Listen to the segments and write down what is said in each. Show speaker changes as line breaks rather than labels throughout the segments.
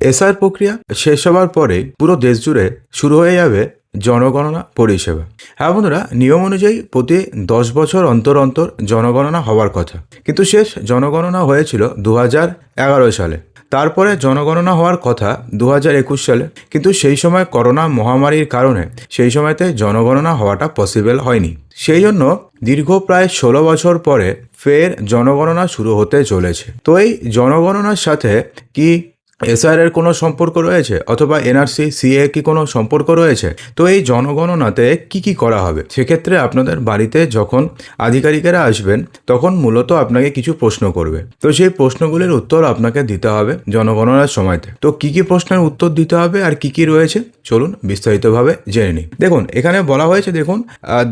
SR প্রক্রিয়া শেষ হওয়ার পরে পুরো দেশ জুড়ে শুরু হয়ে যাবে জনগণনা পরিষেবা। হ্যাঁ বন্ধুরা, নিয়ম অনুযায়ী প্রতি দশ বছর অন্তর অন্তর জনগণনা হওয়ার কথা। কিন্তু শেষ জনগণনা হয়েছিল দু সালে। তারপরে জনগণনা হওয়ার কথা দু হাজার একুশ সালে। কিন্তু সেই সময় করোনা মহামারীর কারণে সেই সময়তে জনগণনা হওয়াটা পসিবল হয়নি। সেই জন্য দীর্ঘ প্রায় ষোলো বছর পরে ফের জনগণনা শুরু হতে চলেছে। তো এই জনগণনার সাথে কি এসআর এর কোনো সম্পর্ক রয়েছে? অথবা এনআরসি, সিএ কি কোনো সম্পর্ক রয়েছে? তো এই জনগণনাতে কি কি করা হবে? সেক্ষেত্রে আপনাদের বাড়িতে যখন আধিকারিকেরা আসবেন, তখন মূলত আপনাকে কিছু প্রশ্ন করবে। তো সেই প্রশ্নগুলির উত্তর আপনাকে দিতে হবে জনগণনার সময়তে। তো কি কি প্রশ্নের উত্তর দিতে হবে আর কি কি রয়েছে? চলুন বিস্তারিতভাবে জেনে নিই। দেখুন, এখানে বলা হয়েছে, দেখুন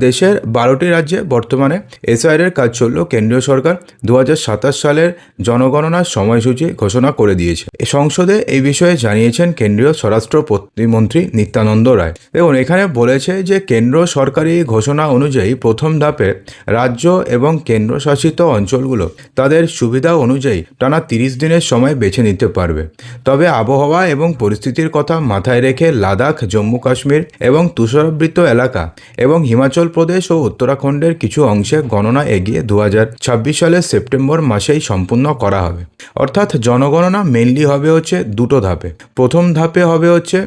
দেশের বারোটি রাজ্যে বর্তমানে এসআইআর এর কাজ চলল কেন্দ্রীয় সরকার। দু হাজার সাতাশ সালের জনগণনার সময়সূচি ঘোষণা করে দিয়েছে। এ সংসদে এই বিষয়ে জানিয়েছেন কেন্দ্রীয় স্বরাষ্ট্র প্রতিমন্ত্রী নিত্যানন্দ রায়। দেখুন, এখানে বলেছে যে কেন্দ্র সরকারি ঘোষণা অনুযায়ী প্রথম ধাপে রাজ্য এবং কেন্দ্রশাসিত অঞ্চলগুলো তাদের সুবিধা অনুযায়ী টানা তিরিশ দিনের সময় বেছে নিতে পারবে। তবে আবহাওয়া এবং পরিস্থিতির কথা মাথায় রেখে লাদাখ, জম্মু কাশ্মীর এবং তুষারাবৃত এলাকা এবং হিমাচল প্রদেশ ও উত্তরাখণ্ডের কিছু অংশে গণনা এগিয়ে দু হাজার ছাব্বিশ সালের সেপ্টেম্বর মাসেই সম্পূর্ণ করা হবে। অর্থাৎ জনগণনা মেনলি হবে হচ্ছে দুটো ধাপে। প্রথম ধাপে হবে হচ্ছে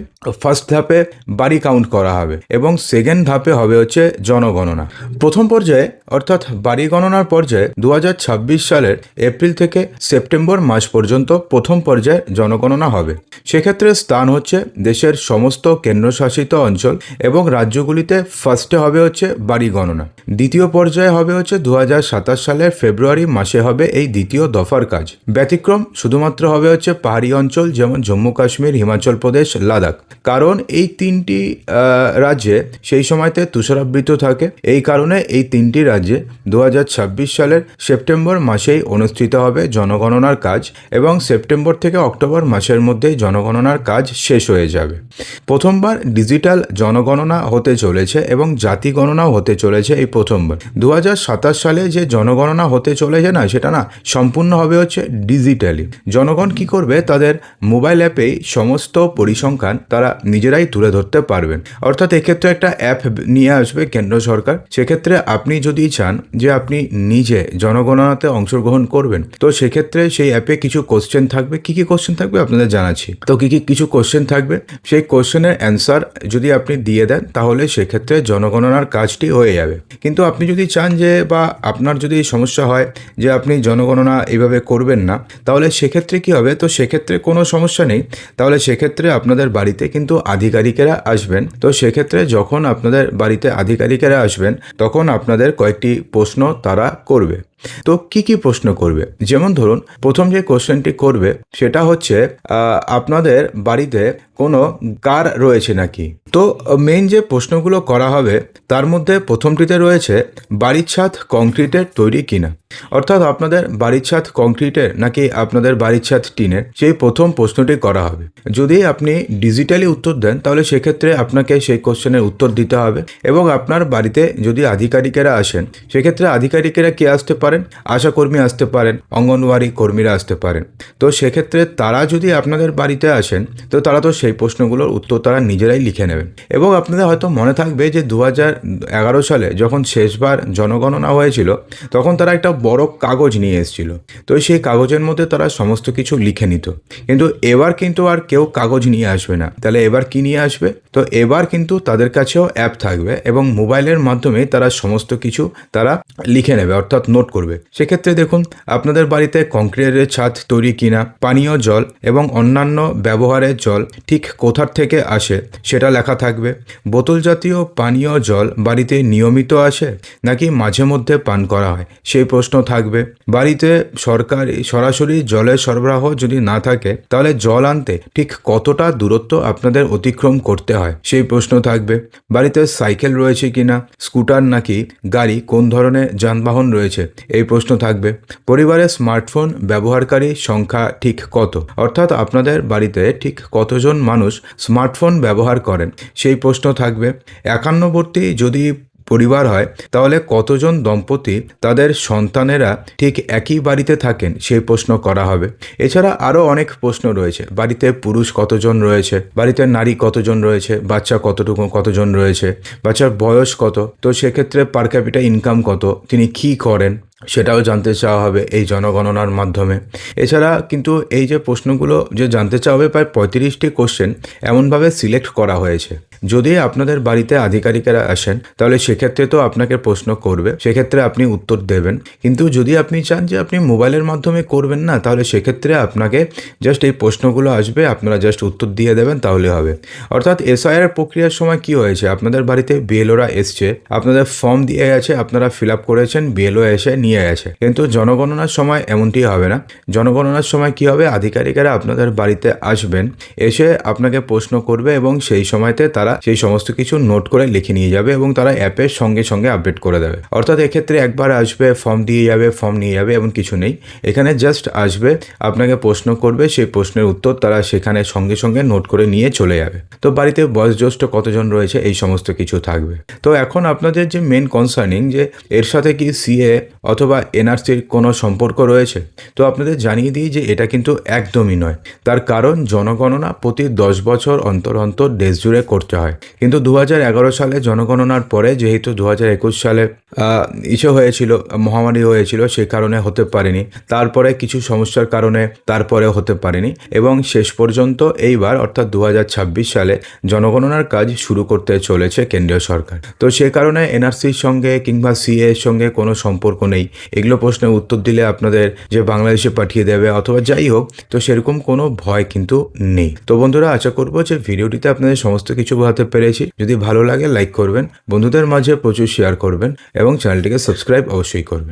ফার্স্ট ধাপে বাড়ি কাউন্ট করা হবে এবং সেকেন্ড ধাপে হবে হচ্ছে জনগণনা। প্রথম পর্যায়ে, অর্থাৎ বাড়ি গণনার পর্যায়ে দুহাজার ছাব্বিশ সালের এপ্রিল থেকে সেপ্টেম্বর মাস পর্যন্ত প্রথম পর্যায়ে জনগণনা হবে। সেক্ষেত্রে স্থান হচ্ছে দেশের সমস্ত কেন্দ্রশাসিত অঞ্চল এবং রাজ্যগুলিতে ফার্স্টে হবে হচ্ছে বাড়ি গণনা। দ্বিতীয় পর্যায়ে হবে হচ্ছে দু হাজার সাতাশ সালের ফেব্রুয়ারি মাসে হবে এই দ্বিতীয় দফার কাজ। ব্যতিক্রম, শুধুমাত্র হবে হচ্ছে পাহাড়ি অঞ্চল যেমন জম্মু কাশ্মীর, হিমাচল প্রদেশ, লাদাখ। কারণ এই তিনটি রাজ্যে সেই সময়তে তুষারাবৃত থাকে। এই কারণে এই তিনটি রাজ্যে দু হাজার ছাব্বিশ সালের সেপ্টেম্বর মাসেই অনুষ্ঠিত হবে জনগণনার কাজ এবং সেপ্টেম্বর থেকে অক্টোবর মাসের মধ্যেই জনগণনার কাজ শেষ হয়ে যাবে। প্রথমবার ডিজিটাল জনগণনা হতে চলেছে এবং জাতি গণনাও হতে চলেছে এই প্রথমবার। দু হাজার সাতাশ সালে যে জনগণনা হতে চলেছে না, সেটা না, সম্পূর্ণ হবে হচ্ছে ডিজিটালি। জনগণ কি করবে? তাদের মোবাইল অ্যাপেই সমস্ত পরিসংখ্যান তারা নিজেরাই তুলে ধরতে পারবেন। অর্থাৎ এক্ষেত্রে একটা অ্যাপ নিয়ে আসবে কেন্দ্র সরকার। সেক্ষেত্রে আপনি যদি চান যে আপনি নিজে জনগণনাতে অংশগ্রহণ করবেন, তো সেক্ষেত্রে সেই অ্যাপে কিছু কোশ্চেন থাকবে। কি কি কোশ্চেন থাকবে আপনাদের জানাচ্ছি। তো কি কি, কিছু কোশ্চেন থাকবে। সেই কোশ্চেনের অ্যান্সার যদি আপনি দিয়ে দেন, তাহলে সেক্ষেত্রে জনগণনার কাজটি হয়ে যাবে। কিন্তু আপনি যদি চান যে, বা আপনার যদি সমস্যা হয় যে আপনি জনগণনা এভাবে করবেন না, তাহলে সেক্ষেত্রে কি হবে? তো সেক্ষেত্রে কোনো সমস্যা নেই, তাহলে সেক্ষেত্রে আপনাদের বাড়িতে কিন্তু আধিকারিকেরা আসবেন। তো সেক্ষেত্রে যখন আপনাদের বাড়িতে আধিকারিকেরা আসবেন, তখন আপনাদের কয়েকটি প্রশ্ন তারা করবে। তো কি কি প্রশ্ন করবে? যেমন ধরুন, প্রথম যে কোশ্চেনটি করবে সেটা হচ্ছে আপনাদের বাড়িতে কোনো কার রয়েছে নাকি? তো মেন যে প্রশ্নগুলো করা হবে, তার মধ্যে প্রথমটিতে রয়েছে বাড়ির ছাদ কংক্রিটের তৈরি কিনা? অর্থাৎ আপনাদের বাড়ির ছাদ কংক্রিটের নাকি আপনাদের বাড়ির ছাদ টিনের? সেই প্রথম প্রশ্নটি করা হবে। যদি আপনি ডিজিটালি উত্তর দেন, তাহলে সেক্ষেত্রে আপনাকে সেই কোশ্চেনের উত্তর দিতে হবে এবং আপনার বাড়িতে যদি আধিকারিকেরা আসেন, সেক্ষেত্রে আধিকারিকেরা কে আসতে পারেন আশাকর্মী আসতে পারেন, অঙ্গনওয়াড়ি কর্মীরা আসতে পারেন। তো সেক্ষেত্রে তারা যদি আপনাদের বাড়িতে আসেন, তো তারা তো সেই প্রশ্নগুলোর উত্তর তারা নিজেরাই লিখে নেবেন। এবং আপনাদের হয়তো মনে থাকবে যে দু সালে যখন শেষবার জনগণনা হয়েছিল, তখন তারা একটা বড় কাগজ নিয়ে এসেছিল। তো সেই কাগজের মধ্যে তারা সমস্ত কিছু লিখে নিত। কিন্তু এবার কিন্তু আর কেউ কাগজ নিয়ে আসবে না। তাহলে এবার কি নিয়ে আসবে? তো এবার কিন্তু তাদের কাছেও অ্যাপ থাকবে এবং মোবাইলের মাধ্যমে তারা সমস্ত কিছু তারা লিখে নেবে, অর্থাৎ নোট করবে। সেক্ষেত্রে দেখুন, আপনাদের বাড়িতে কংক্রিটের ছাদ তৈরি কিনা, পানীয় জল এবং অন্যান্য ব্যবহারের জল ঠিক কোথার থেকে আসে সেটা লেখা থাকবে। বোতল জাতীয় পানীয় জল বাড়িতে নিয়মিত আসে নাকি মাঝে মধ্যে পান করা হয়? সেই প্রশ্ন থাকবে। বাড়িতে সরকারি, সরাসরি জলের সরবরাহ যদি না থাকে, তাহলে জল আনতে ঠিক কতটা দূরত্ব আপনাদের অতিক্রম করতে হয়? সেই প্রশ্ন থাকবে। বাড়িতে সাইকেল রয়েছে কিনা, স্কুটার নাকি, গাড়ি কোন ধরনের যানবাহন রয়েছে এই প্রশ্ন থাকবে, পরিবারে স্মার্টফোন ব্যবহারকারী সংখ্যা ঠিক কত? অর্থাৎ আপনাদের বাড়িতে ঠিক কতজন মানুষ স্মার্টফোন ব্যবহার করেন? সেই প্রশ্ন থাকবে, একান্নবর্তী যদি পরিবার হয়, তাহলে কতজন দম্পতি তাদের সন্তানেরা ঠিক একই বাড়িতে থাকেন? সেই প্রশ্ন করা হবে। এছাড়া আরও অনেক প্রশ্ন রয়েছে। বাড়িতে পুরুষ কতজন রয়েছে? বাড়িতে নারী কতজন রয়েছে? বাচ্চা কতটুকু কতজন রয়েছে? বাচ্চার বয়স কত? তো সেক্ষেত্রে পার ক্যাপিটা ইনকাম কত? তিনি কী করেন? সেটাও জানতে চাওয়া হবে এই জনগণনার মাধ্যমে। এছাড়া কিন্তু এই যে প্রশ্নগুলো যে জানতে চাওয়া হবে, প্রায় পঁয়ত্রিশটি কোশ্চেন এমনভাবে সিলেক্ট করা হয়েছে। যদি আপনাদের বাড়িতে আধিকারিকেরা আসেন, তাহলে সেক্ষেত্রে তো আপনাকে প্রশ্ন করবে। সেক্ষেত্রে আপনি উত্তর দেবেন। কিন্তু যদি আপনি চান যে আপনি মোবাইলের মাধ্যমে করবেন না, তাহলে সেক্ষেত্রে আপনাকে জাস্ট এই প্রশ্নগুলো আসবে, আপনারা জাস্ট উত্তর দিয়ে দেবেন, তাহলে হবে। অর্থাৎ এসআইআর প্রক্রিয়ার সময় কি হয়েছে? আপনাদের বাড়িতে বিএলওরা এসছে, আপনাদের ফর্ম দিয়ে গেছে আপনারা ফিল আপ করেছেন, বিএলও এসে নিয়ে গেছে। কিন্তু জনগণনার সময় এমনটি হবে না। জনগণনার সময় কি হবে? আধিকারিকেরা আপনাদের বাড়িতে আসবেন, এসে আপনাকে প্রশ্ন করবে এবং সেই সময়তে তারা সেই সমস্ত কিছু নোট করে লিখে নিয়ে যাবে এবং তারা অ্যাপের সঙ্গে সঙ্গে আপডেট করে দেবে। অর্থাৎ এক্ষেত্রে একবার আসবে ফর্ম দিয়ে যাবে ফর্ম নিয়ে যাবে, এমন কিছু নেই। এখানে জাস্ট আসবে, আপনাকে প্রশ্ন করবে, সেই প্রশ্নের উত্তর তারা সেখানে সঙ্গে সঙ্গে নোট করে নিয়ে চলে যাবে। তো বাড়িতে বয়োজ্যেষ্ঠ কতজন রয়েছে, এই সমস্ত কিছু থাকবে। তো এখন আপনাদের যে মেন কনসার্নিং যে এর সাথে কি সিএ অথবা এনআরসির কোনো সম্পর্ক রয়েছে? তো আপনাদের জানিয়ে দিই যে এটা কিন্তু একদমই নয়। তার কারণ জনগণনা প্রতি দশ বছর অন্তর অন্তর দেশ জুড়ে করতে হয়। কিন্তু দু হাজার এগারো সালে জনগণনার পরে যেহেতু দু হাজার একুশ সালে ইসে হয়েছিল, মহামারী হয়েছিল, সে কারণে হতে পারেনি। তারপরে কিছু সমস্যার কারণে তারপরে হতে পারেনি। এবং শেষ পর্যন্ত এইবার, অর্থাৎ দু হাজার ছাব্বিশ সালে, জনগণনার কাজ শুরু করতে চলেছে কেন্দ্রীয় সরকার। তো সে কারণে এনআরসির সঙ্গে কিংবা সিএ এর সঙ্গে কোনো সম্পর্ক নেই। এগুলো প্রশ্নের উত্তর দিলে আপনাদের যে বাংলাদেশে পাঠিয়ে দেবে অথবা যাই হোক, তো সেরকম কোনো ভয় কিন্তু নেই। তো বন্ধুরা, আশা করব যে ভিডিওটিতে আপনাদের সমস্ত কিছু বোঝাতে পেরেছি। যদি ভালো লাগে লাইক করবেন। বন্ধুদের মাঝে প্রচুর শেয়ার করবেন এবং চ্যানেলটিকে সাবস্ক্রাইব অবশ্যই করবেন।